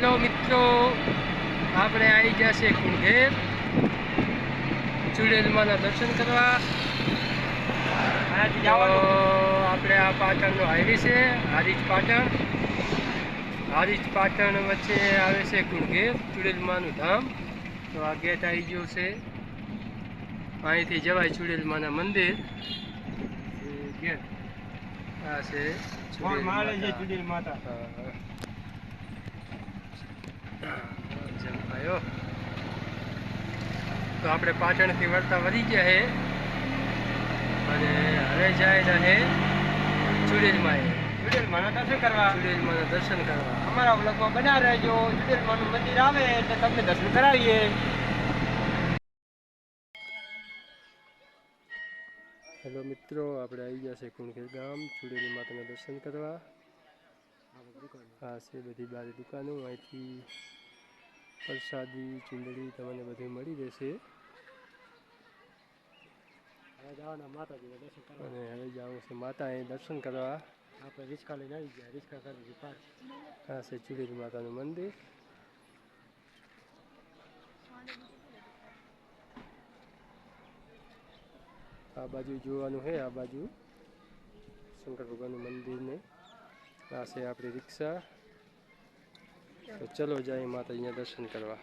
Hello મિત્રો આપણે આવી ગયા છે કુંઢેર ચુડેલમાના દર્શન કરવા. આપણે આ પાટણનો હાઈવે છે હારીજ પાટણ. હારીજ પાટણ વચ્ચે આવે છે કુંઢેર ચુડેલમાનું ધામ. તો આ ગેટ આવી ગયો છે. અહીંથી જવાય ચુડેલમાના મંદિર. ગેટ. આ છે ચુડેલ માતા. તો આપણે પાટણથી વળતા વધી ગયા છે અને હવે જાય રહે ચુડેલમાં ચુડીલ દર્શન કરવા? ચુડેલમાં દર્શન કરવા. અમારા બ્લોગમાં બના રહેજો. ચુડીલ મંદિર આવે એટલે તમને દર્શન કરાવીએ. હેલો મિત્રો આપણે આવી ગયા છે કુણખેર ગામ. ચુડેલી માતાના દર્શન કરવા. છે બધી બારી દુકાનો. અહીંથી પ્રસાદી ચુંદડી તમને બધું મળી રહેશે જવાના માતાજીના દર્શન અને હવે જવાનું છે માતાએ દર્શન કરવા. આપણે રિક્ષા લઈને આવી ગયા. રિક્ષા કરી આ છે ચુડેલી માતાનું મંદિર. આ બાજુ જોવાનું છે આ બાજુ. શંકર ભગવાનનું મંદિર ને આ છે આપણી રિક્ષા. તો ચલો જાય માતાજીના દર્શન કરવા.